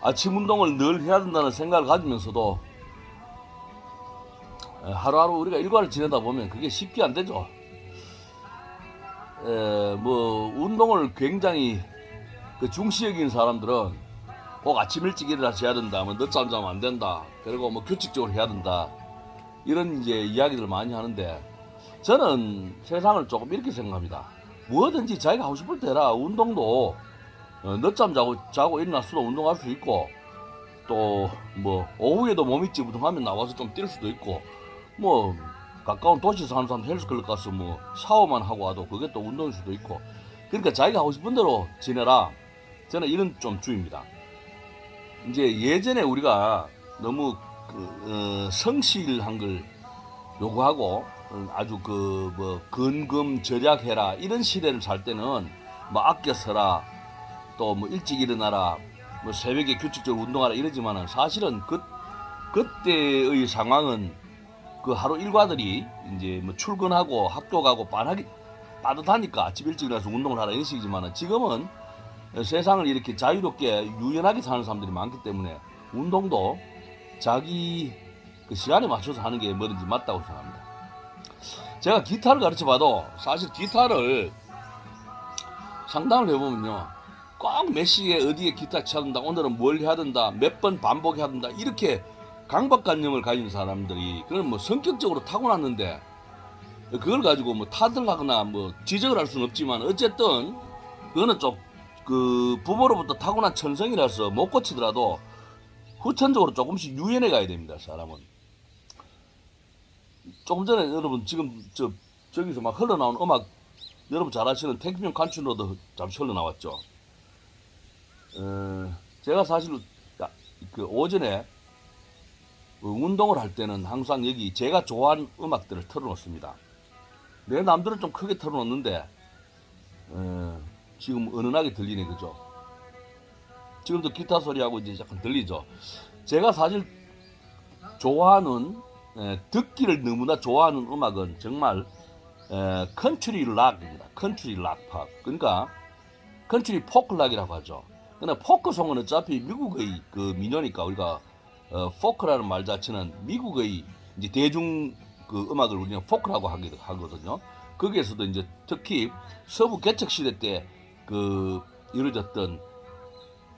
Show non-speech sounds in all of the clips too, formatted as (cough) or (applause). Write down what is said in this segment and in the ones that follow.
아침 운동을 늘 해야 된다는 생각을 가지면서도 에, 하루하루 우리가 일과를 지내다 보면 그게 쉽게 안 되죠. 에, 뭐 운동을 굉장히 그 중시 여기는 사람들은 꼭 아침 일찍 일어나서 해야 된다. 뭐 늦잠 자면 안 된다. 그리고 뭐 규칙적으로 해야 된다. 이런 이제 이야기들 많이 하는데 저는 세상을 조금 이렇게 생각합니다. 뭐든지 자기가 하고 싶을 때라 운동도 어, 늦잠 자고 자고 일어나서도 운동할 수 있고 또 뭐 오후에도 몸이 찌부둥하면 나와서 좀 뛸 수도 있고 뭐 가까운 도시 사는 사람 헬스클럽 가서 뭐 샤워만 하고 와도 그게 또 운동일 수도 있고 그러니까 자기가 하고 싶은 대로 지내라 저는 이런 좀 주의입니다. 이제 예전에 우리가 너무 그, 어, 성실한 걸 요구하고 어, 아주 그 뭐 근금 절약해라 이런 시대를 살 때는 뭐 아껴 써라 또 뭐 일찍 일어나라 뭐 새벽에 규칙적으로 운동하라 이러지만은 사실은 그 그때의 상황은 그 하루 일과들이 이제 뭐 출근하고 학교 가고 빠하기 빠듯하니까 아침 일찍 일어나서 운동을 하라 이런 식이지만은 지금은 세상을 이렇게 자유롭게 유연하게 사는 사람들이 많기 때문에 운동도 자기 그 시간에 맞춰서 하는 게 뭐든지 맞다고 생각합니다. 제가 기타를 가르쳐 봐도 사실 기타를 상담을 해보면요. 꼭 몇 시에 어디에 기타 쳐야 된다. 오늘은 뭘 해야 된다. 몇 번 반복해야 된다. 이렇게 강박관념을 가진 사람들이 그건 뭐 성격적으로 타고났는데 그걸 가지고 뭐 탓을 하거나 뭐 지적을 할 수는 없지만 어쨌든 그거는 좀 그 부모로부터 타고난 천성이라서 못 고치더라도 후천적으로 조금씩 유연해 가야 됩니다. 사람은. 조금 전에 여러분 지금 저 저기서 막 흘러나온 음악 여러분 잘 아시는 탱크명 간춘로도 잠시 흘러나왔죠. 어, 제가 사실 야, 그 오전에 그 운동을 할 때는 항상 여기 제가 좋아하는 음악들을 틀어놓습니다. 내 남들은 좀 크게 틀어놓는데 어, 지금 은은하게 들리네 그죠? 지금도 기타 소리하고 이제 약간 들리죠? 제가 사실 좋아하는 에, 듣기를 너무나 좋아하는 음악은 정말 에, 컨트리 락입니다. 컨트리 락 팝. 그러니까 컨트리 포크 락이라고 하죠. 근데 포크송은 어차피 미국의 그 민요니까 우리가 어, 포크라는 말 자체는 미국의 이제 대중 그 음악을 우리는 포크라고 하기도 하거든요. 거기에서도 이제 특히 서부 개척 시대 때 그 이루어졌던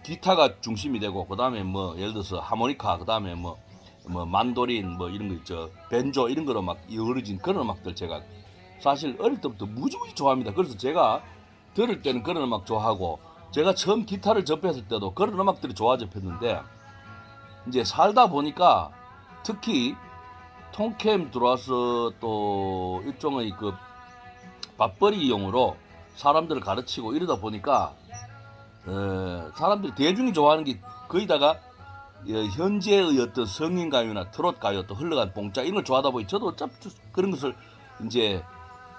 기타가 중심이 되고 그 다음에 뭐 예를 들어서 하모니카 그 다음에 뭐, 뭐 만도린 뭐 이런 거 있죠 벤조 이런 거로 막 이루어진 그런 음악들 제가 사실 어릴 때부터 무지무지 좋아합니다. 그래서 제가 들을 때는 그런 음악 좋아하고 제가 처음 기타를 접했을 때도 그런 음악들이 좋아 접했는데 이제 살다 보니까 특히 통캠 들어와서 또 일종의 그 맞벌이용으로 사람들을 가르치고 이러다 보니까 에, 사람들이 대중이 좋아하는 게 거의 다가 예, 현재의 어떤 성인 가요나 트롯 가요 또 흘러간 봉짜 이런 걸 좋아하다 보니 저도 어차피 그런 것을 이제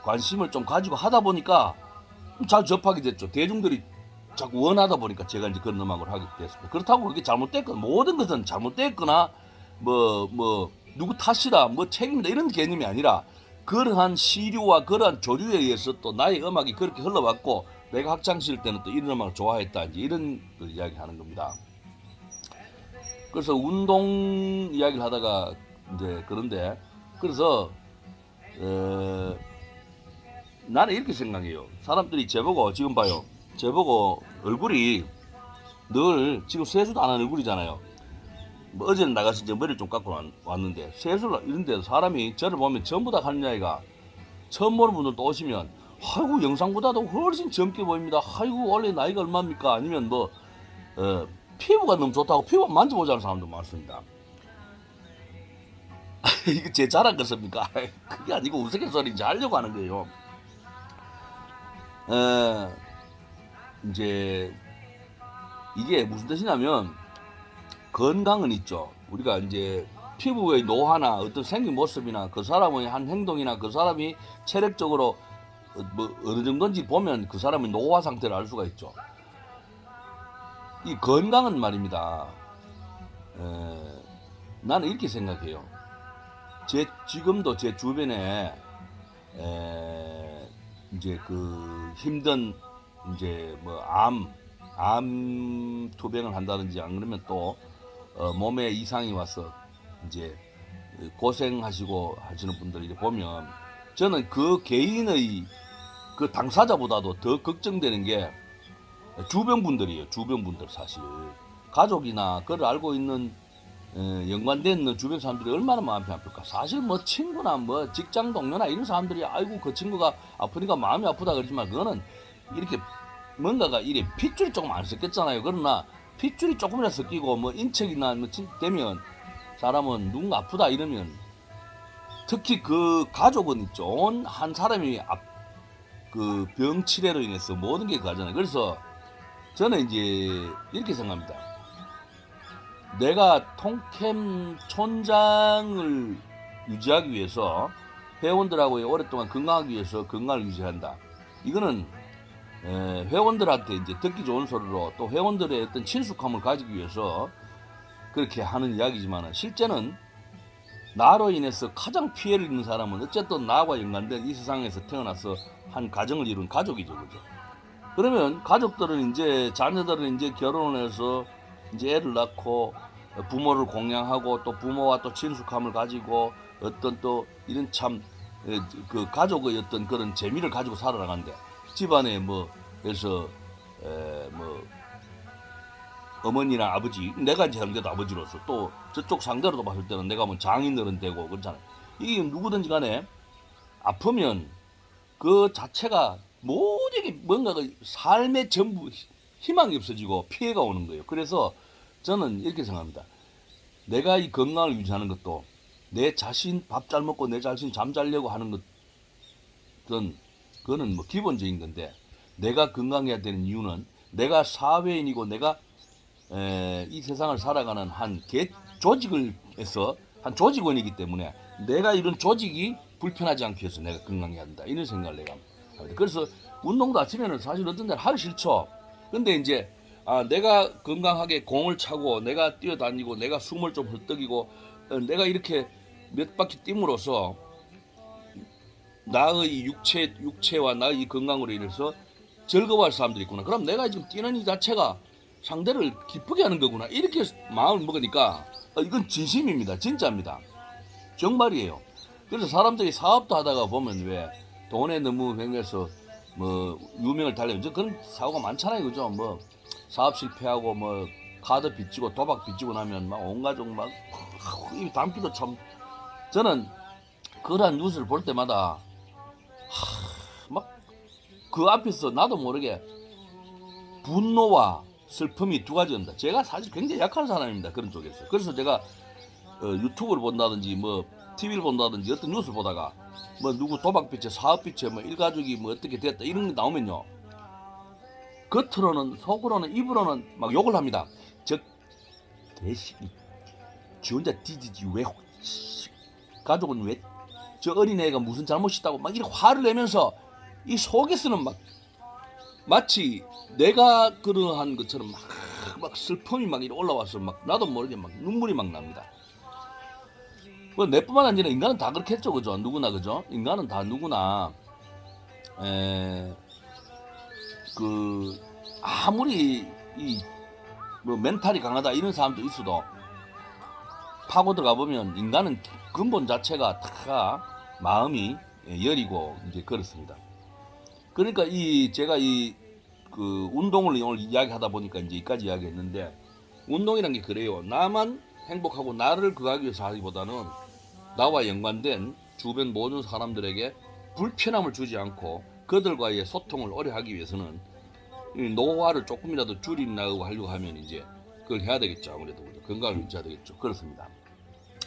관심을 좀 가지고 하다 보니까 잘 접하게 됐죠. 대중들이 자꾸 원하다 보니까 제가 이제 그런 음악을 하게 됐습니다. 그렇다고 그게 잘못됐거나 모든 것은 잘못됐거나 뭐뭐 누구 탓이다 뭐 책임이다 이런 개념이 아니라 그러한 시류와 그러한 조류에 의해서 또 나의 음악이 그렇게 흘러왔고 내가 학창 시절 때는 또 이런 음악을 좋아했다 이제 이런 걸 이야기하는 겁니다. 그래서 운동 이야기를 하다가 이제 그런데 그래서 어, 나는 이렇게 생각해요. 사람들이 제보고 지금 봐요. 제보고 얼굴이 늘 지금 세수도 안 한 얼굴이잖아요. 뭐 어제는 나가서 이제 머리를 좀 깎고 왔- 왔는데 세수를 이런 데서 사람이 저를 보면 전부 다 하는 이야기가 처음 보는 분들도 오시면 아이고 영상보다도 훨씬 젊게 보입니다. 아이고 원래 나이가 얼마입니까? 아니면 뭐 어, 피부가 너무 좋다고 피부 만져보자는 사람도 많습니다. (laughs) 이거 제 자랑 같습니까? (laughs) 그게 아니고 우스갯소리인지 하려고 하는 거예요. 에, 이제 이게 무슨 뜻이냐면 건강은 있죠. 우리가 이제 피부의 노화나 어떤 생긴 모습이나 그 사람의 한 행동이나 그 사람이 체력적으로 어, 뭐 어느 정도인지 보면 그 사람의 노화 상태를 알 수가 있죠. 이 건강은 말입니다. 에, 나는 이렇게 생각해요. 제 지금도 제 주변에 에, 이제 그 힘든 이제 뭐암암 투병을 한다든지 안 그러면 또 어, 몸에 이상이 와서 이제 고생하시고 하시는 분들 이렇게 보면 저는 그 개인의 그 당사자보다도 더 걱정되는 게 주변 분들이에요. 주변 분들 사실 가족이나 그를 알고 있는 에, 연관된 있는 주변 사람들이 얼마나 마음이 아플까. 사실 뭐 친구나 뭐 직장 동료나 이런 사람들이 아이고 그 친구가 아프니까 마음이 아프다 그러지만 그거는 이렇게 뭔가가 이래 핏줄이 조금 안 섞였잖아요. 그러나 핏줄이 조금이라도 섞이고 뭐 인척이나 뭐 진- 되면 사람은 누군가 아프다 이러면 특히 그 가족은. 온한 사람이 앞, 그 병치레로 인해서 모든 게 가잖아요. 그래서 저는 이제 이렇게 생각합니다. 내가 통캠 촌장을 유지하기 위해서 회원들하고 오랫동안 건강하기 위해서 건강을 유지한다. 이거는 에, 회원들한테 이제 듣기 좋은 소리로 또 회원들의 어떤 친숙함을 가지기 위해서 그렇게 하는 이야기지만 실제는 나로 인해서 가장 피해를 입는 사람은 어쨌든 나와 연관된 이 세상에서 태어나서 한 가정을 이룬 가족이죠, 그죠? 그러면 가족들은 이제 자녀들은 이제 결혼을 해서 이제 애를 낳고 부모를 공양하고 또 부모와 또 친숙함을 가지고 어떤 또 이런 참 그 가족의 어떤 그런 재미를 가지고 살아나간대 집안에 뭐 그래서 에 뭐 어머니나 아버지 내가 이제 상대도 아버지로서 또 저쪽 상대로도 봤을 때는 내가 뭐 장인들은 되고 그렇잖아요. 이게 누구든지 간에 아프면 그 자체가 모든 게 뭔가가 삶의 전부 희망이 없어지고 피해가 오는 거예요. 그래서 저는 이렇게 생각합니다. 내가 이 건강을 유지하는 것도 내 자신 밥 잘 먹고 내 자신 잠 자려고 하는 것은 그거는 뭐 기본적인 건데 내가 건강해야 되는 이유는 내가 사회인이고 내가 에, 이 세상을 살아가는 한 개 조직을 해서 한 조직원이기 때문에 내가 이런 조직이 불편하지 않게 해서 내가 건강해야 한다 이런 생각을 내가 합니다. 그래서 운동도 아침에는 사실 어떤 데는 하기 싫죠. 근데 이제 아, 내가 건강하게 공을 차고 내가 뛰어다니고 내가 숨을 좀 헐떡이고 어, 내가 이렇게 몇 바퀴 뛰므로써 나의 육체 육체와 나의 건강으로 인해서 즐거워할 사람들이 있구나. 그럼 내가 지금 뛰는 이 자체가 상대를 기쁘게 하는 거구나. 이렇게 마음을 먹으니까 어, 이건 진심입니다. 진짜입니다. 정말이에요. 그래서 사람들이 사업도 하다가 보면 왜 돈에 너무 횡해서 뭐 유명을 저 그런 사고가 많잖아요. 그죠? 뭐 사업 실패하고 뭐 카드 빚지고 도박 빚지고 나면 막 온 가족 막이 담기도 참 저는 그러한 뉴스를 볼 때마다 막 그 앞에서 나도 모르게 분노와 슬픔이 두 가지입니다. 제가 사실 굉장히 약한 사람입니다. 그런 쪽에서. 그래서 제가 어, 유튜브를 본다든지 뭐 TV를 본다든지 어떤 뉴스를 보다가 뭐 누구 도박빚에 사업빚에 뭐 일가족이 뭐 어떻게 됐다 이런 게 나오면요. 겉으로는 속으로는 입으로는 막 욕을 합니다. 저 대식이 지 혼자 뒤지지 왜 씨, 가족은 왜 저 어린애가 무슨 잘못이 있다고 막 이렇게 화를 내면서 이 속에서는 막 마치 내가 그러한 것처럼 막, 막 슬픔이 막 이렇게 올라와서 막 나도 모르게 막 눈물이 막 납니다. 뭐 내뿐만 아니라 인간은 다 그렇겠죠, 그죠? 누구나 그죠? 인간은 다 누구나 에, 그 아무리 이 뭐 멘탈이 강하다 이런 사람도 있어도 파고 들어가 보면 인간은 근본 자체가 다 마음이 여리고 이제 그렇습니다. 그러니까 이 제가 이 그 운동을 오늘 이야기하다 보니까 이제 여기까지 이야기했는데 운동이란 게 그래요. 나만 행복하고 나를 그하기 위해서 하기보다는 나와 연관된 주변 모든 사람들에게 불편함을 주지 않고 그들과의 소통을 오래 하기 위해서는 이 노화를 조금이라도 줄이려고 하려고 하면 이제 그걸 해야 되겠죠. 아무래도? 건강을 유지해야 되겠죠. 그렇습니다.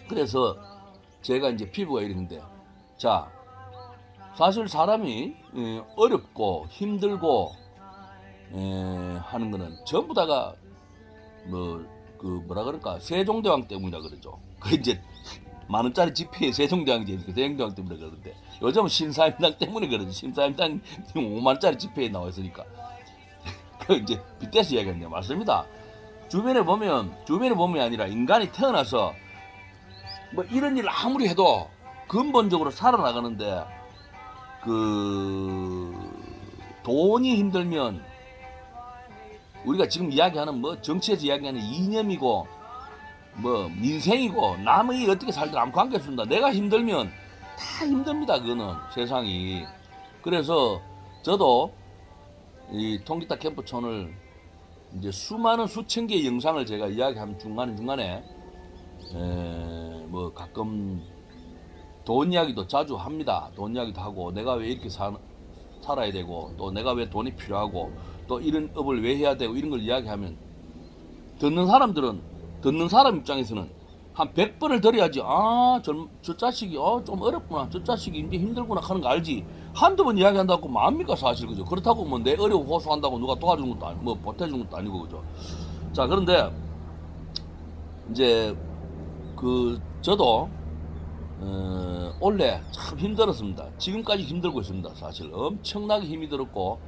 그래서 제가 이제 피부가 이랬는데 자 사실 사람이 예, 어렵고 힘들고 에, 하는 거는 전부 다가 뭐 그 뭐라 그럴까 세종대왕 때문이라 그러죠. (laughs) 그 이제 만 원짜리 지폐에 세종대왕이 이렇게 세종대왕 때문에 그러는데 요즘은 신사임당 때문에 그러지. 신사임당 5만 원짜리 지폐에 나와 있으니까 (laughs) 그 이제 빗대서 이야기했네요. 맞습니다. 주변에 보면 주변에 보면이 아니라 인간이 태어나서 뭐 이런 일을 아무리 해도 근본적으로 살아나가는데 그 돈이 힘들면 우리가 지금 이야기하는 뭐 정치에서 이야기하는 이념이고 뭐 민생이고 남이 어떻게 살든 아무 관계 없습니다. 내가 힘들면 다 힘듭니다. 그거는 세상이. 그래서 저도 이 통기타 캠프촌을 이제 수많은 수천 개의 영상을 제가 이야기하면 중간에 중간에 에, 뭐 가끔 돈 이야기도 자주 합니다. 돈 이야기도 하고 내가 왜 이렇게 사, 살아야 되고 또 내가 왜 돈이 필요하고 또 이런 업을 왜 해야 되고 이런 걸 이야기하면 듣는 사람들은 듣는 사람 입장에서는 한 100번을 들어야지 아, 저, 저 자식이 어, 좀 어렵구나. 저 자식이 이제 힘들구나 하는 거 알지. 한두 번 이야기한다고 마음입니까 사실 그죠. 그렇다고 뭐 내 어려움 호소한다고 누가 도와주는 것도 아니, 뭐 보태주는 것도 아니고 그죠. 자, 그런데 이제 그 저도 어, 원래 참 힘들었습니다. 지금까지 힘들고 있습니다. 사실 엄청나게 힘이 들었고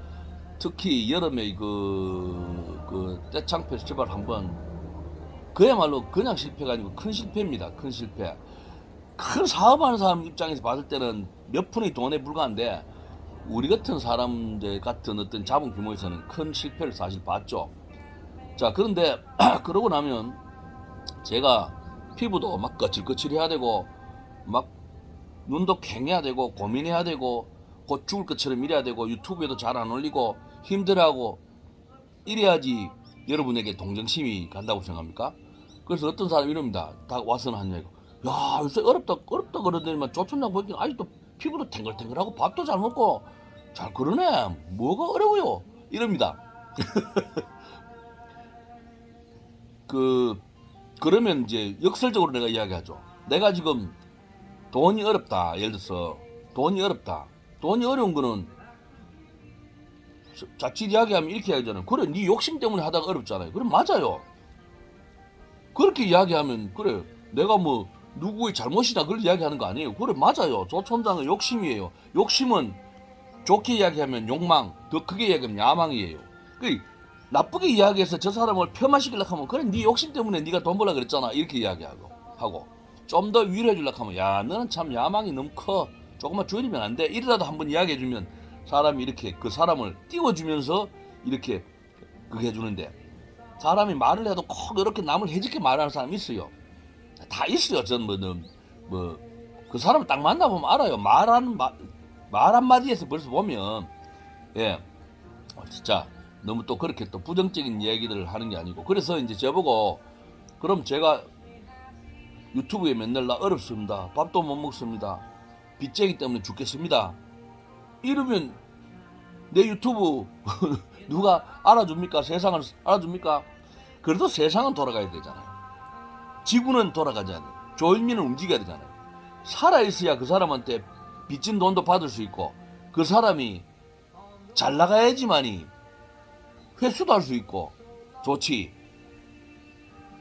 특히 여름에 그, 그 떼창 페스티벌 한번 그야말로 그냥 실패가 아니고 큰 실패입니다. 큰 실패. 큰 사업하는 사람 입장에서 봤을 때는 몇 푼의 돈에 불과한데 우리 같은 사람들 같은 어떤 자본 규모에서는 큰 실패를 사실 봤죠. 자 그런데 (clears throat) 그러고 나면 제가 피부도 막 거칠거칠해야 되고 막 눈도 캥해야 되고 고민해야 되고 곧 죽을 것처럼 이래야 되고 유튜브에도 잘 안 올리고 힘들어하고 이래야지 여러분에게 동정심이 간다고 생각합니까? 그래서 어떤 사람이 이럽니다. 다 와서는 하는 얘기고 야 요새 어렵다 어렵다 그러더니만 조천장 보니까 아직도 피부도 탱글탱글하고 밥도 잘 먹고 잘 그러네 뭐가 어려워요 이럽니다. (laughs) 그 그러면 이제 역설적으로 내가 이야기하죠. 내가 지금 돈이 어렵다. 예를 들어서 돈이 어렵다. 돈이 어려운 거는 자칫 이야기하면 이렇게 이야기하잖아요. 그래, 네 욕심 때문에 하다가 어렵잖아요. 그럼 맞아요. 그렇게 이야기하면 그래, 내가 뭐 누구의 잘못이다 그걸 이야기하는 거 아니에요. 그래, 맞아요. 조촌장은 욕심이에요. 욕심은 좋게 이야기하면 욕망, 더 크게 이야기하면 야망이에요. 그 나쁘게 이야기해서 저 사람을 폄하시키려고 하면 그래 네 욕심 때문에 네가 돈 벌라 그랬잖아 이렇게 이야기하고 하고 좀 더 위로해 주려고 하면 야 너는 참 야망이 너무 커 조금만 줄이면 안 돼. 이러라도 한번 이야기해 주면 사람이 이렇게 그 사람을 띄워주면서 이렇게 그게 해주는데 사람이 말을 해도 꼭 이렇게 남을 해집게 말하는 사람이 있어요. 다 있어요 전뭐뭐그 사람을 딱 만나보면 알아요. 말하는 말, 말 한마디에서 벌써 보면 예. 어, 진짜 너무 또 그렇게 또 부정적인 얘기들을 하는 게 아니고. 그래서 이제 저보고 그럼 제가 유튜브에 맨날 나 어렵습니다. 밥도 못 먹습니다. 빚쟁이 때문에 죽겠습니다. 이러면 내 유튜브 (laughs) 누가 알아줍니까? 세상을 알아줍니까? 그래도 세상은 돌아가야 되잖아요. 지구는 돌아가잖아요. 조일민은 움직여야 되잖아요. 살아있어야 그 사람한테 빚진 돈도 받을 수 있고 그 사람이 잘 나가야지만이 회수도 할 수 있고 좋지.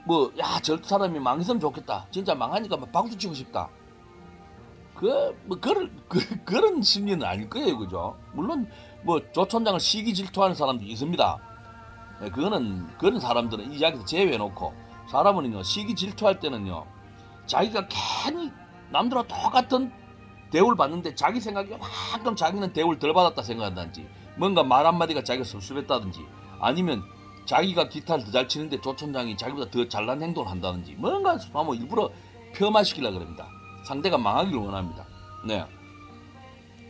뭐 야 저 사람이 망했으면 좋겠다. 진짜 망하니까 막 박수 치고 싶다. 그 뭐 그런 그, 그런 심리는 아닐 거예요, 그죠? 물론 뭐 조촌장을 시기 질투하는 사람도 있습니다. 네, 그거는 그런 사람들은 이 이야기에서 제외해놓고 사람은요 시기 질투할 때는요 자기가 괜히 남들과 똑같은 대우를 받는데 자기 생각이 만큼 자기는 대우를 덜 받았다 생각한다든지 뭔가 말 한마디가 자기가 섭섭했다든지 아니면 자기가 기타를 더 잘 치는데 조촌장이 자기보다 더 잘난 행동을 한다든지 뭔가 뭐 일부러 폄하시키려 그럽니다. 상대가 망하기를 원합니다. 네.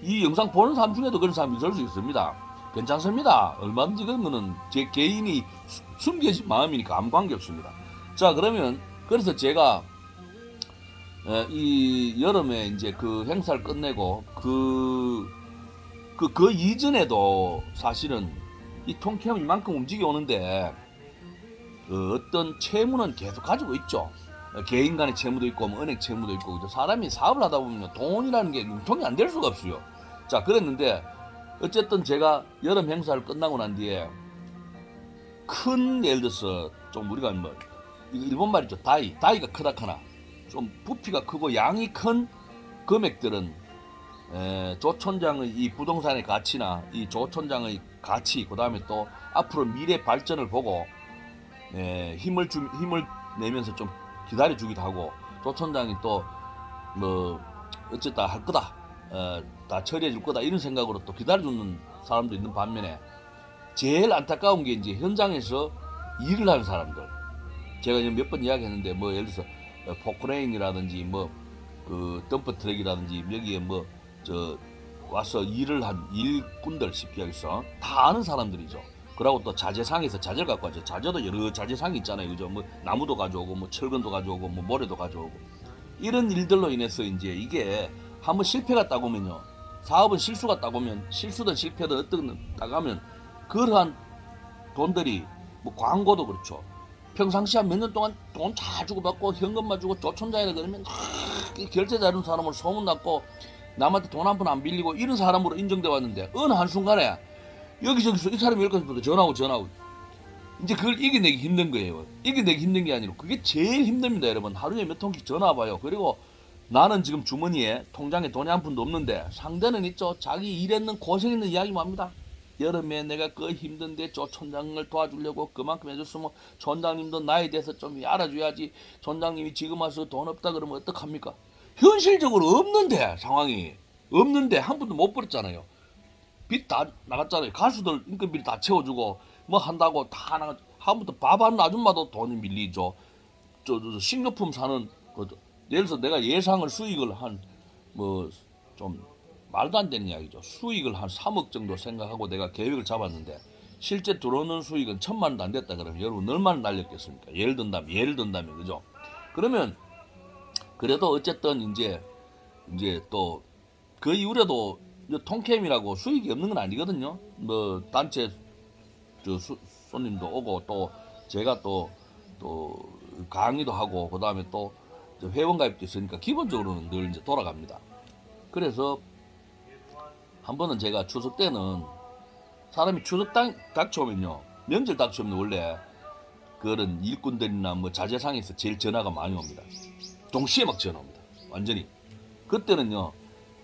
이 영상 보는 사람 중에도 그런 사람이 있을 수 있습니다. 괜찮습니다. 얼마든지 거는 제 개인이 수- 숨겨진 마음이니까 아무 관계 없습니다. 자, 그러면 그래서 제가 에, 이 여름에 이제 그 행사를 끝내고 그, 그, 그 이전에도 사실은 이 통캠이 이만큼 움직여 오는데 그 어떤 채무는 계속 가지고 있죠. 어, 개인 간의 채무도 있고 뭐 은행 채무도 있고 그죠? 사람이 사업을 하다 보면 돈이라는 게 융통이 안 될 수가 없어요. 자 그랬는데 어쨌든 제가 여름 행사를 끝나고 난 뒤에 큰 예를 들어서 좀 우리가 뭐 일본 말이죠 다이 다이가 크다 크나 좀 부피가 크고 양이 큰 금액들은 에, 조촌장의 이 부동산의 가치나 이 조촌장의 가치 그 다음에 또 앞으로 미래 발전을 보고 에, 힘을 주 힘을 내면서 좀 기다려 주기도 하고 조촌장이 또 뭐 어쨌다 할 거다 어, 다 처리해 줄 거다 이런 생각으로 또 기다려 주는 사람도 있는 반면에 제일 안타까운 게 이제 현장에서 일을 하는 사람들. 제가 몇번 이야기했는데 뭐 예를 들어서 어, 포크레인이라든지 뭐 그 덤프 트럭이라든지 여기에 뭐저 와서 일을 한 일꾼들 쉽게 해서 다 아는 사람들이죠. 그러고 또 자재상에서 자재를 갖고 와죠. 자재도 여러 자재상이 있잖아요. 그죠? 뭐 나무도 가져오고 뭐 철근도 가져오고 뭐 모래도 가져오고 이런 일들로 인해서 이제 이게 한번 실패가 따고면요. 사업은 실수가 따고면 실수든 실패든 어떤 따가면 그러한 돈들이 뭐 광고도 그렇죠. 평상시에 몇년 동안 돈잘 주고 받고 현금만 주고 조천자이라 그러면 아, 결제 잘하는 사람으로 소문났고 남한테 돈 한 푼 안 빌리고 이런 사람으로 인정돼 왔는데 어느 한순간에 여기저기서 이 사람이 여기까지 전화하고 전화하고 이제 그걸 이겨내기 힘든 거예요. 이겨내기 힘든 게 아니라 그게 제일 힘듭니다, 여러분. 하루에 몇 통씩 전화 와봐요. 그리고 나는 지금 주머니에 통장에 돈이 한 푼도 없는데 상대는 있죠. 자기 일했는 고생했는 이야기만 합니다. 여름에 내가 그 힘든데 저 촌장을 도와주려고 그만큼 해줬으면 촌장님도 나에 대해서 좀 알아줘야지. 촌장님이 지금 와서 돈 없다 그러면 어떡합니까? 현실적으로 없는데 상황이 없는데 한 푼도 못 벌었잖아요. 빚 다 나갔잖아요. 가수들 인건비를 다 채워주고 뭐 한다고 다 나가. 하부터 밥하는 아줌마도 돈이 밀리죠. 저, 저, 저 식료품 사는 그 예를 들어서 내가 예상을 수익을 한 뭐 좀 말도 안 되는 이야기죠. 수익을 한 3억 정도 생각하고 내가 계획을 잡았는데 실제 들어오는 수익은 천만 원도 안 됐다 그러면 여러분 얼마나 날렸겠습니까? 예를 든다면 예를 든다면 그죠? 그러면 그래도 어쨌든 이제 이제 또 그 이후에도 통캠이라고 수익이 없는 건 아니거든요. 뭐 단체 저 수- 손님도 오고 또 제가 또 또 강의도 하고 그 다음에 또 회원 가입도 있으니까 기본적으로는 늘 이제 돌아갑니다. 그래서 한 번은 제가 추석 때는 사람이 추석 딱 닥쳐오면요 명절 닥쳐오면 원래 그런 일꾼들이나 뭐 자재상에서 제일 전화가 많이 옵니다. 동시에 막 전화 옵니다. 완전히. 그때는요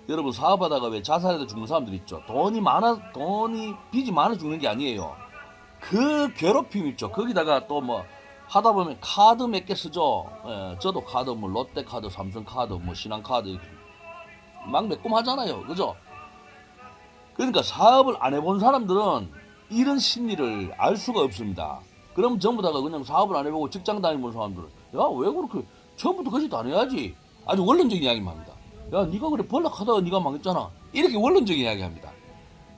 여러분 사업하다가 왜 자살해서 죽는 사람들 있죠. 돈이 많아 돈이 빚이 많아 죽는 게 아니에요. 그 괴롭힘 있죠. 거기다가 또 뭐 하다 보면 카드 몇 개 쓰죠. 예, 저도 카드 뭐 롯데 카드, 삼성 카드, 뭐 신한 카드 막 매꼼 하잖아요. 그죠? 그러니까 사업을 안 해본 사람들은 이런 심리를 알 수가 없습니다. 그럼 전부 다가 그냥 사업을 안 해보고 직장 다니는 사람들은 야 왜 그렇게 처음부터 그짓 안 해야지 아주 원론적인 이야기만 합니다. 야 네가 그래 벌락하다가 네가 망했잖아 이렇게 원론적인 이야기합니다.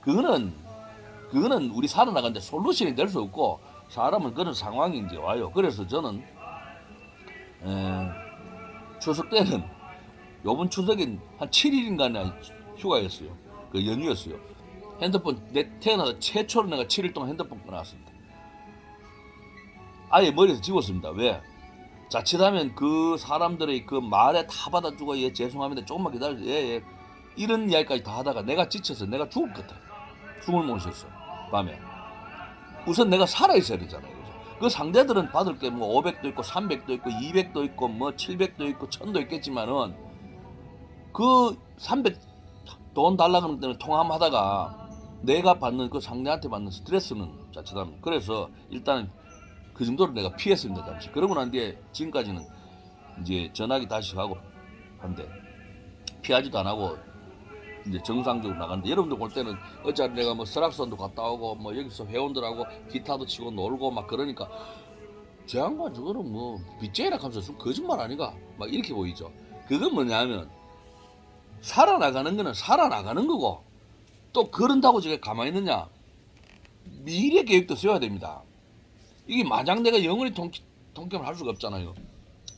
그거는 그거는 우리 살아나가는데 솔루션이 될 수 없고 사람은 그런 상황이 이제 와요. 그래서 저는 에, 추석 때는 요번 추석엔 한 7일인가 휴가였어요. 그 연휴였어요. 핸드폰 내 태어나서 최초로 내가 7일 동안 핸드폰 끊어놨습니다. 아예 머리에서 지웠습니다. 왜? 자칫하면 그 사람들의 그 말에 다 받아주고 예 죄송합니다. 조금만 기다려주세요 예, 예. 이런 이야기까지 다 하다가 내가 지쳐서 내가 죽을 것 같아. 숨을 못 쉬었어. 밤에. 우선 내가 살아있어야 되잖아요. 그죠? 그 상대들은 받을 게 뭐 500도 있고 300도 있고 200도 있고 뭐 700도 있고 1000도 있겠지만은 그 300 돈 달라 그러는 때는 통화하다가 내가 받는 그 상대한테 받는 스트레스는 자칫하면. 그래서 일단 그 정도로 내가 피했습니다 잠시. 그러고 난 뒤에 지금까지는 이제 전화기 다시 하고 한데 피하지도 안 하고 이제 정상적으로 나갔는데 여러분들 볼 때는 어차피 내가 뭐 설악산도 갔다 오고 뭐 여기서 회원들하고 기타도 치고 놀고 막 그러니까 제 양반 저거는 뭐 빚쟁이라 하면서 좀 거짓말 아닌가? 막 이렇게 보이죠. 그건 뭐냐면 살아나가는 거는 살아나가는 거고 또 그런다고 제가 가만히 있느냐? 미래 계획도 세워야 됩니다 이게 마냥 내가 영원히 통, 통캠을 할 수가 없잖아요.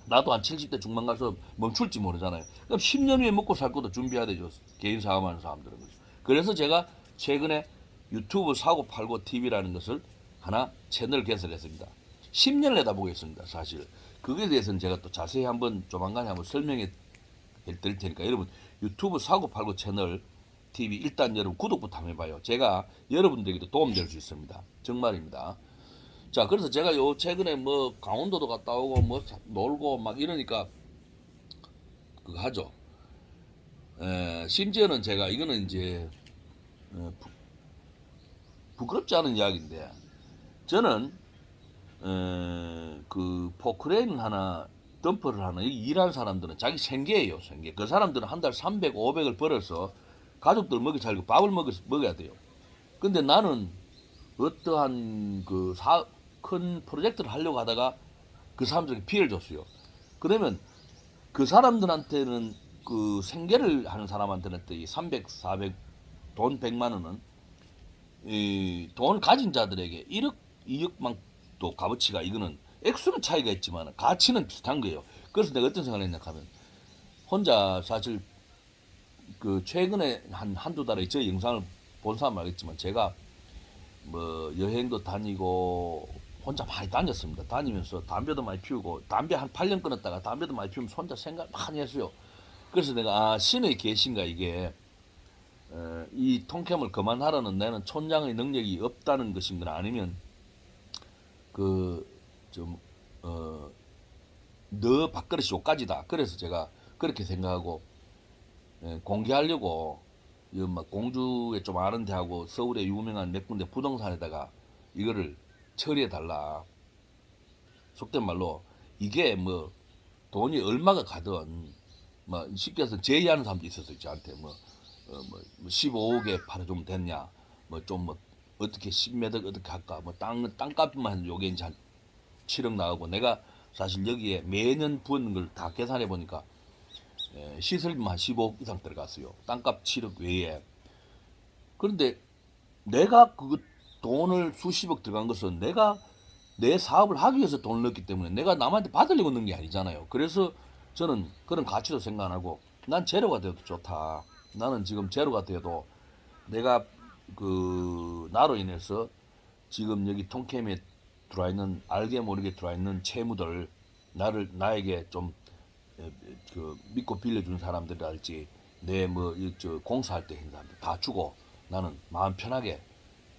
나도 한 70대 중반 가서 멈출지 모르잖아요. 그럼 10년 후에 먹고 살 것도 준비해야 되죠. 개인 사업하는 사람들은. 그래서 제가 최근에 유튜브 사고 팔고 TV라는 것을 하나 채널 개설했습니다. 10년을 내다보겠습니다. 사실. 그거에 대해서는 제가 또 자세히 한번 조만간에 한번 설명해 드릴 테니까 여러분 유튜브 사고 팔고 채널 TV 일단 여러분 구독부터 한번 해봐요. 제가 여러분들에게도 도움될 수 있습니다. 정말입니다. 자, 그래서 제가 요 최근에 뭐 강원도도 갔다 오고 뭐 사- 놀고 막 이러니까 그거 하죠. 에, 심지어는 제가 이거는 이제 어, 부, 부끄럽지 않은 이야기인데 저는 에, 그 포크레인 하나 덤퍼를 하나 일하는 사람들은 자기 생계예요 생계 그 사람들은 한 달 300, 500을 벌어서 가족들 먹여 살고 밥을 먹여, 먹어야 돼요 근데 나는 어떠한 그 큰 프로젝트를 하려고 하다가 그 사람들에게 피해를 줬어요. 그러면 그 사람들한테는 그 생계를 하는 사람한테는 또이 300, 400, 돈 100만 원은 이 돈 가진 자들에게 1억, 2억만 또 값어치가 이거는 액수는 차이가 있지만 가치는 비슷한 거예요. 그래서 내가 어떤 생각을 했냐 하면 혼자 사실 그 최근에 한 한두 달에 저 영상을 본 사람 알겠지만 제가 뭐 여행도 다니고 혼자 많이 다녔습니다. 다니면서 담배도 많이 피우고 담배 한 8년 끊었다가 담배도 많이 피우면서 혼자 생각 많이 했어요. 그래서 내가 아 신의 계신가 이게 어, 이 통캠을 그만하라는 나는 촌장의 능력이 없다는 것인가 아니면 그좀 어 너 밥그릇이 요까지다. 그래서 제가 그렇게 생각하고 예, 공개하려고 이거 막 공주에 좀 아는 데하고 서울에 유명한 몇 군데 부동산에다가 이거를 처리해 달라. 속된 말로 이게 뭐 돈이 얼마가 가든 뭐 쉽게 해서 제의하는 사람도 있었어요 저한테 뭐, 어, 뭐, 뭐 15억에 팔아주면 됐냐 뭐좀뭐 어떻게 10매덕 어떻게 할까 뭐 땅 땅값만 요게 이제 한 7억 나가고 내가 사실 여기에 매년 부은 걸 다 계산해 보니까 예, 시설비만 한 15억 이상 들어갔어요 땅값 7억 외에 그런데 내가 그 돈을 수십억 들어간 것은 내가 내 사업을 하기 위해서 돈을 넣었기 때문에 내가 남한테 받으려고 넣은 게 아니잖아요. 그래서 저는 그런 가치도 생각 안 하고 난 제로가 돼도 좋다. 나는 지금 제로가 돼도 내가 그 나로 인해서 지금 여기 통캠에 들어와 있는 알게 모르게 들어와 있는 채무들 나를 나에게 좀 그 믿고 빌려주는 사람들이랄지 내 뭐 저 공사할 때 사람들 다 주고 나는 마음 편하게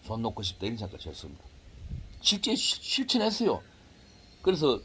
손 놓고 싶다 이런 생각을 했습니다. 실제 시- 실천했어요. 그래서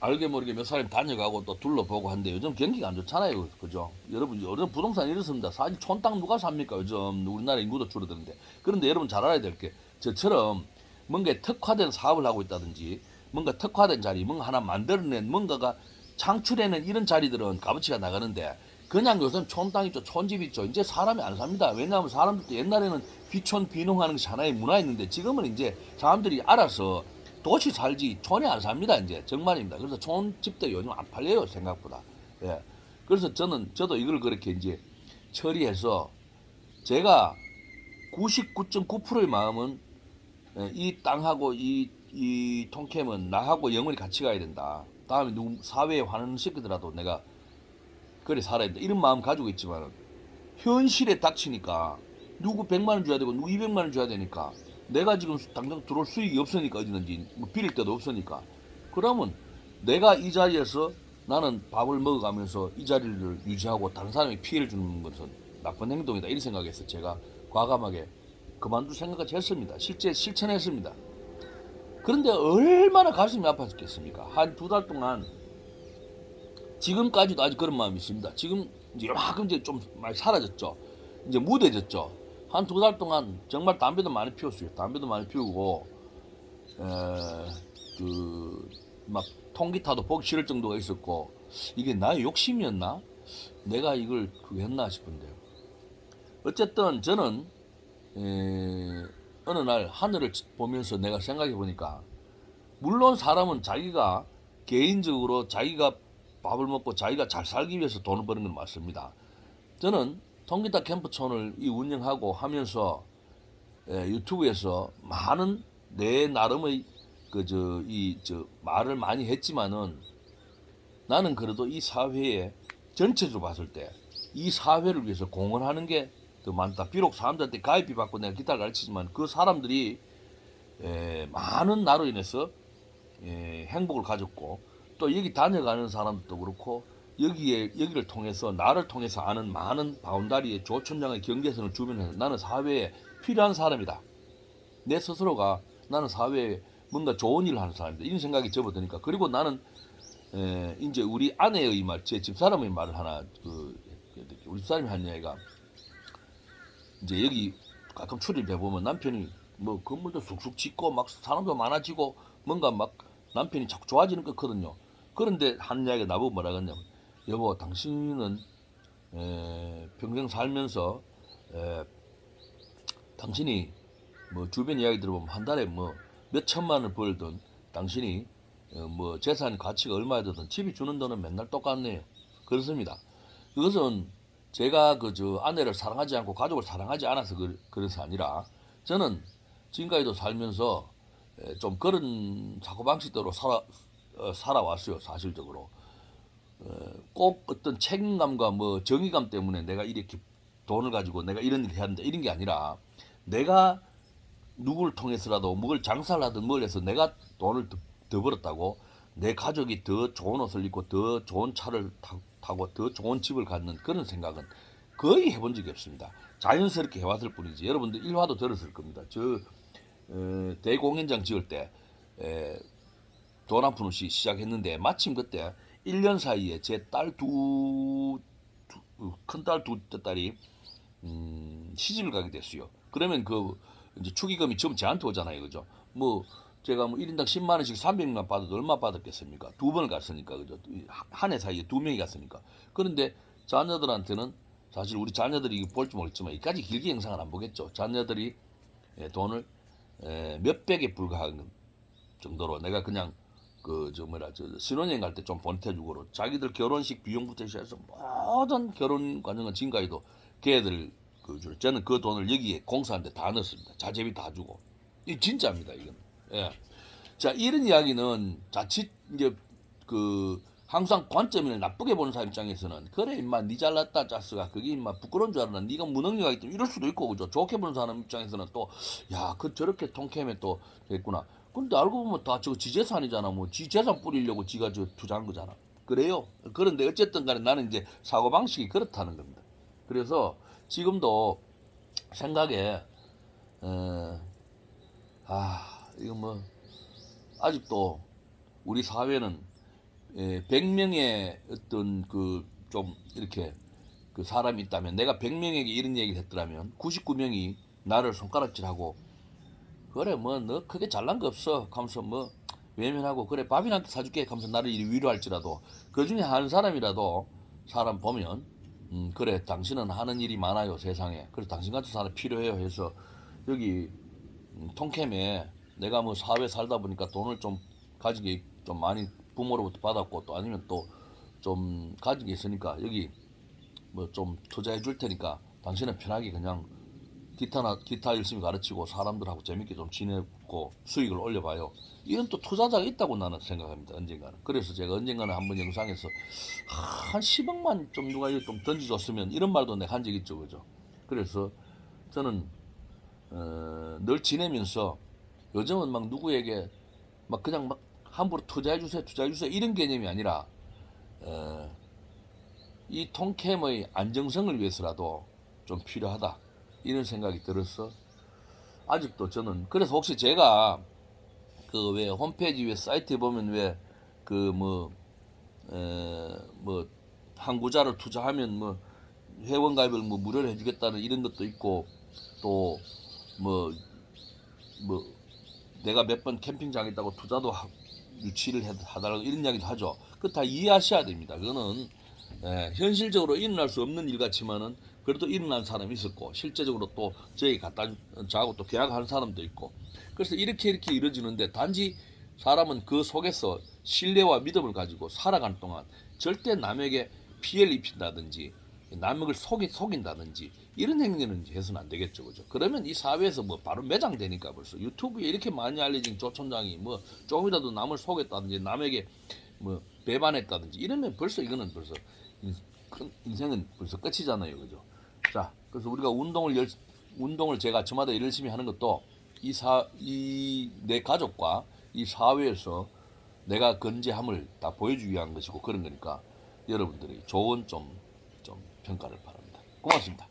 알게 모르게 몇 사람이 다녀가고 또 둘러보고 한데 요즘 경기가 안 좋잖아요. 그죠? 여러분, 요즘 부동산 이렇습니다. 사실 촌땅 누가 삽니까? 요즘 우리나라 인구도 줄어드는데. 그런데 여러분 잘 알아야 될 게 저처럼 뭔가 특화된 사업을 하고 있다든지 뭔가 특화된 자리, 뭔가 하나 만들어낸 뭔가가 창출해낸 이런 자리들은 값어치가 나가는데 그냥 요즘 촌땅 있죠, 촌집 있죠. 이제 사람이 안 삽니다. 왜냐하면 사람들도 옛날에는 귀촌 귀농하는 것이 하나의 문화였는데 지금은 이제 사람들이 알아서 도시 살지 촌에 안 삽니다 이제 정말입니다. 그래서 촌집도 요즘 안 팔려요 생각보다. 예. 그래서 저는 저도 이걸 그렇게 이제 처리해서 제가 99.9%의 마음은 예, 이 땅하고 이, 이 통캠은 나하고 영원히 같이 가야 된다. 다음에 누구 사회에 환원시키더라도 내가 그래 살아야 된다. 이런 마음 가지고 있지만 현실에 닥치니까 누구 100만 원 줘야 되고 누구 200만 원 줘야 되니까 내가 지금 당장 들어올 수익이 없으니까 어디든지 뭐 빌릴 데도 없으니까 그러면 내가 이 자리에서 나는 밥을 먹어가면서 이 자리를 유지하고 다른 사람이 피해를 주는 것은 나쁜 행동이다. 이런 생각에서 제가 과감하게 그만둘 생각까지 했습니다. 실제 실천했습니다. 그런데 얼마나 가슴이 아팠겠습니까? 한 두 달 동안 지금까지도 아직 그런 마음이 있습니다 지금 이제 요만큼 이제 좀 많이 사라졌죠 이제 무뎌졌죠 한 두 달 동안 정말 담배도 많이 피웠어요. 담배도 많이 피우고, 그, 막, 통기타도 보기 싫을 정도가 있었고, 이게 나의 욕심이었나? 내가 이걸 그거 했나 싶은데요. 어쨌든 저는, 에, 어느 날 하늘을 보면서 내가 생각해 보니까, 물론 사람은 자기가 개인적으로 자기가 밥을 먹고 자기가 잘 살기 위해서 돈을 버는 건 맞습니다. 저는 통기타 캠프촌을 이 운영하고 하면서 에, 유튜브에서 많은 내 나름의 그 저 이 저 말을 많이 했지만은 나는 그래도 이 사회에 전체적으로 봤을 때 이 사회를 위해서 공헌하는 게 더 많다. 비록 사람들한테 가입비 받고 내가 기타를 가르치지만 그 사람들이 에, 많은 나로 인해서 에, 행복을 가졌고 또 여기 다녀가는 사람도 그렇고 여기에 여기를 통해서 나를 통해서 아는 많은 바운다리의 조천장의 경계선을 주변에서 나는 사회에 필요한 사람이다. 내 스스로가 나는 사회에 뭔가 좋은 일을 하는 사람이다. 이런 생각이 접어드니까 그리고 나는 에, 이제 우리 아내의 말, 제 집사람의 말을 하나 그 우리 집사람이 한 얘기가 이제 여기 가끔 출입해 보면 남편이 뭐 건물도 쑥쑥 짓고 막 사람도 많아지고 뭔가 막 남편이 자꾸 좋아지는 것 같거든요. 그런데 한 이야기가 나보고 뭐라 그랬냐면 여보 당신은 에, 평생 살면서 에, 당신이 뭐 주변 이야기 들어보면 한 달에 뭐 몇 천만을 벌던 당신이 어, 뭐 재산 가치가 얼마야 되든 집이 주는 돈은 맨날 똑같네요. 그렇습니다. 그것은 제가 그 저 아내를 사랑하지 않고 가족을 사랑하지 않아서 그, 그래서 아니라 저는 지금까지도 살면서 에, 좀 그런 사고방식대로 살아 어, 살아왔어요 사실적으로 어, 꼭 어떤 책임감과 뭐 정의감 때문에 내가 이렇게 돈을 가지고 내가 이런 일을 해야 한다 이런 게 아니라 내가 누구를 통해서라도 뭘 장사를 하든 뭘 해서 내가 돈을 더, 더 벌었다고 내 가족이 더 좋은 옷을 입고 더 좋은 차를 타, 타고 더 좋은 집을 갖는 그런 생각은 거의 해본 적이 없습니다. 자연스럽게 해왔을 뿐이지 여러분들 일화도 들었을 겁니다. 저 어, 대공연장 지을 때 에, 돈 한푼 없이 시작했는데 마침 그때 1년 사이에 제 딸 두 큰 딸 두 딸이 음, 시집을 가게 됐어요. 그러면 그 이제 축의금이 지금 저한테 오잖아요. 그죠? 뭐 제가 뭐 1인당 10만 원씩 300만 받아도 얼마 받았겠습니까? 두 번을 갔으니까 그죠? 한 해 사이에 두 명이 갔으니까. 그런데 자녀들한테는 사실 우리 자녀들이 볼지 모르겠지만 이까지 길게 영상을 안 보겠죠. 자녀들이 예, 돈을 예, 몇백에 불과한 정도로 내가 그냥 그 저 뭐라 저 신혼여행 갈 때 좀 보태주고 자기들 결혼식 비용부터 시작해서 모든 결혼 과정은 지금까지도 걔들 그 줄- 저는 그 돈을 여기에 공사하는데 다 넣었습니다. 자재비 다 주고 이 진짜입니다 이건. 예. 자 이런 이야기는 자칫 이제 그 항상 관점을 나쁘게 보는 사람 입장에서는 그래 임마 니 잘났다 짜스가. 그게 임마 부끄러운 줄 알았나? 네가 무능력하기 때문에 이럴 수도 있고 그죠? 좋게 보는 사람 입장에서는 또 야 그 저렇게 통캠에 또 됐구나. 근데 알고 보면 다 저거 지 재산이잖아. 뭐 지 재산 뿌리려고 지가 저 투자한 거잖아. 그래요? 그런데 어쨌든 간에 나는 이제 사고방식이 그렇다는 겁니다. 그래서 지금도 생각에 어, 아 이거 뭐 아직도 우리 사회는 예, 100명의 어떤 그 좀 이렇게 그 사람이 있다면 내가 100명에게 이런 얘기를 했더라면 99명이 나를 손가락질하고 그래 뭐 너 크게 잘난 거 없어. 하면서 뭐 외면하고 그래 밥이나 사줄게. 하면서 나를 위로할지라도 그 중에 한 사람이라도 사람 보면 음 그래 당신은 하는 일이 많아요 세상에. 그래서 당신 같은 사람 필요해요. 해서 여기 음, 통캠에 내가 뭐 사회 살다 보니까 돈을 좀 가진 게 좀 많이 부모로부터 받았고 또 아니면 또 좀 가진 게 있으니까 여기 뭐 좀 투자해 줄 테니까 당신은 편하게 그냥 기타나 기타 열심히 가르치고 사람들하고 재밌게 좀 지내고 수익을 올려봐요. 이런 또 투자자가 있다고 나는 생각합니다. 언젠가는. 그래서 제가 언젠가는 한번 영상에서 한 10억만 좀 누가 좀 던져줬으면 이런 말도 내가 한 적 있죠, 그죠? 그래서 저는 어, 늘 지내면서 요즘은 막 누구에게 막 그냥 막 함부로 투자해 주세요, 투자해 주세요 이런 개념이 아니라 어, 이 통캠의 안정성을 위해서라도 좀 필요하다. 이런 생각이 들어서 아직도 저는 그래서 혹시 제가 그 왜 홈페이지 왜 사이트에 보면 왜 그뭐뭐 항구자를 투자하면 뭐 회원 가입을 뭐 무료로 해주겠다는 이런 것도 있고 또뭐뭐 내가 몇 번 캠핑장 있다고 투자도 하, 유치를 해- 하달라고 이런 이야기도 하죠. 그거 다 이해하셔야 됩니다. 그거는 예, 현실적으로 일어날 수 없는 일 같지만은 그래도 일어난 사람이 있었고 실제적으로 또 저희 갖다 주- 저하고 또 계약한 사람도 있고 그래서 이렇게 이렇게 이루어지는데 단지 사람은 그 속에서 신뢰와 믿음을 가지고 살아가는 동안 절대 남에게 피해를 입힌다든지 남을 속이, 속인다든지 이런 행위는 해서는 안 되겠죠 그죠? 그러면 이 사회에서 뭐 바로 매장되니까 벌써 유튜브에 이렇게 많이 알려진 조촌장이 뭐 조금이라도 남을 속였다든지 남에게 뭐 배반했다든지 이러면 벌써 이거는 벌써 인생은 벌써 끝이잖아요 그죠? 자 그래서 우리가 운동을 열, 운동을 제가 저마다 열심히 하는 것도 이 사 이 내 가족과 이 사회에서 내가 건재함을 다 보여주기 위한 것이고 그런 거니까 여러분들이 좀좀 평가를 바랍니다 고맙습니다.